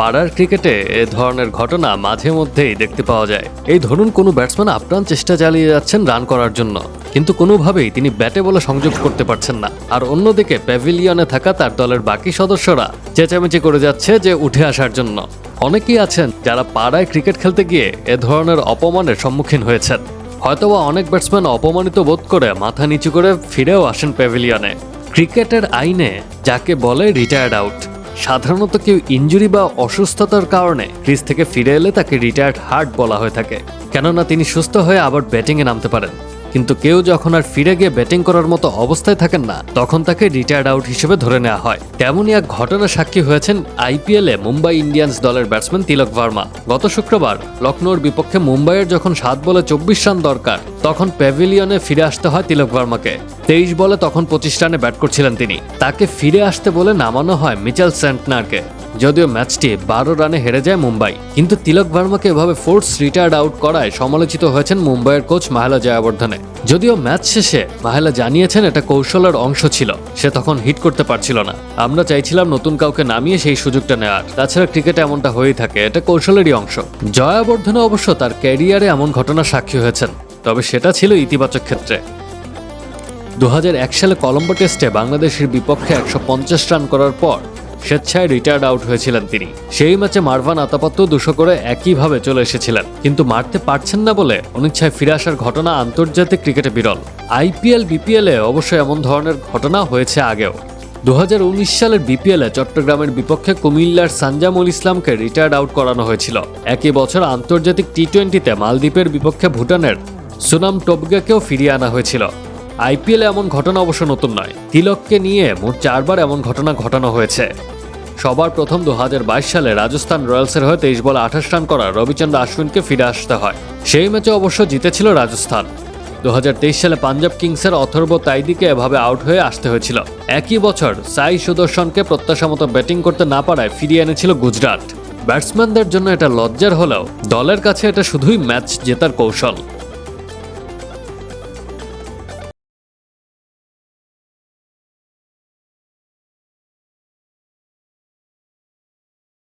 পাড়ার ক্রিকেটে এ ধরনের ঘটনা মাঝে মধ্যেই দেখতে পাওয়া যায়। এই ধরুন কোনো ব্যাটসম্যান আপ্রাণ চেষ্টা চালিয়ে যাচ্ছেন রান করার জন্য, কিন্তু কোনোভাবেই তিনি ব্যাটে বলে সংযোগ করতে পারছেন না। আর অন্যদিকে প্যাভিলিয়নে থাকা তার দলের বাকি সদস্যরা চেঁচামেচি করে যাচ্ছে যে উঠে আসার জন্য। অনেকেই আছেন যারা পাড়ায় ক্রিকেট খেলতে গিয়ে এ ধরনের অপমানের সম্মুখীন হয়েছেন। হয়তোবা অনেক ব্যাটসম্যান অপমানিত বোধ করে মাথা নিচু করে ফিরেও আসেন প্যাভিলিয়নে। ক্রিকেটের আইনে যাকে বলে রিটায়ার্ড আউট সাধারণত কেউ ইঞ্জুরি বা অসুস্থতার কারণে ক্রিজ থেকে ফিরে এলে তাকে রিটায়ার্ড হার্ট বলা হয়ে থাকে। কেননা তিনি সুস্থ হয়ে আবার ব্যাটিংয়ে নামতে পারেন। কিন্তু কেউ যখন আর ফিরে গিয়ে ব্যাটিং করার মতো অবস্থায় থাকেন না, তখন তাকে রিটায়ার্ড আউট হিসেবে ধরে নেওয়া হয়। তেমনই এক ঘটনার সাক্ষী হয়েছেন আইপিএলে মুম্বাই ইন্ডিয়ান্স দলের ব্যাটসম্যান তিলক ভার্মা। গত শুক্রবার লখনৌর বিপক্ষে মুম্বাইয়ের যখন সাত বলে চব্বিশ রান দরকার, তখন প্যাভিলিয়নে ফিরে আসতে হয় তিলক ভার্মাকে। তেইশ বলে তখন পঁচিশ রানে ব্যাট করছিলেন তিনি। তাকে ফিরে আসতে বলে নামানো হয় মিচেল সেন্টনারকে যদিও ম্যাচটি বারো রানে হেরে যায় মুম্বাই। কিন্তু তিলক ভার্মাকে এভাবে ফোর্স রিটায়ার্ড আউট করায় সমালোচিত হয়েছেন মুম্বাইয়ের কোচ মাহেলা জয়াবর্ধনে। যদিও ম্যাচ শেষে মাহেলা জানিয়েছেন এটা কৌশলের অংশ ছিল, সে তখন হিট করতে পারছিল না। আমরা চাইছিলাম নতুন কাউকে নামিয়ে সেই সুযোগটা নেওয়ার তাছাড়া ক্রিকেটে এমনটা হয়েই থাকে, এটা কৌশলেরই অংশ। জয়াবর্ধনে অবশ্য তার ক্যারিয়ারে এমন ঘটনা সাক্ষী হয়েছেন, তবে সেটা ছিল ইতিবাচক ক্ষেত্রে। দু হাজার এক সালে কলম্বো টেস্টে বাংলাদেশের বিপক্ষে একশো পঞ্চাশ রান করার পর স্বেচ্ছায় রিটায়ার্ড আউট হয়েছিলেন তিনি। সেই ম্যাচে মারভান আতাপাত্র দুশো করে একইভাবে চলে এসেছিলেন। কিন্তু মারতে পারছেন না বলে অনিচ্ছায় ফিরে আসার ঘটনা আন্তর্জাতিক ক্রিকেটে বিরল। আইপিএল বিপিএলে অবশ্য এমন ধরনের ঘটনা হয়েছে আগেও। দু হাজার উনিশ সালের বিপিএলে চট্টগ্রামের বিপক্ষে কুমিল্লার সানজামুল ইসলামকে রিটায়ার্ড আউট করানো হয়েছিল। একই বছর আন্তর্জাতিক টি টোয়েন্টিতে মালদ্বীপের বিপক্ষে ভুটানের সুনাম টোবগেকেও ফিরিয়ে আনা হয়েছিল। আইপিএলে এমন ঘটনা অবশ্য নতুন নয়। তিলককে নিয়ে মোট চারবার এমন ঘটনা ঘটানো হয়েছে। সবার প্রথম দু হাজার বাইশ সালে রাজস্থান রয়্যালসের হয়ে তেইশ বলে আঠাশ রান করা রবিচন্দ্র আশ্বিনকে ফিরে আসতে হয়। সেই ম্যাচে অবশ্য জিতেছিল রাজস্থান। দু হাজার তেইশ সালে পাঞ্জাব কিংসের অথর্ব তাইদিকে এভাবে আউট হয়ে আসতে হয়েছিল। একই বছর সাই সুদর্শনকে প্রত্যাশা মতো ব্যাটিং করতে না পারায় ফিরিয়ে এনেছিল গুজরাট। ব্যাটসম্যানদের জন্য এটা লজ্জার হলেও দলের কাছে এটা শুধুই ম্যাচ জেতার কৌশল।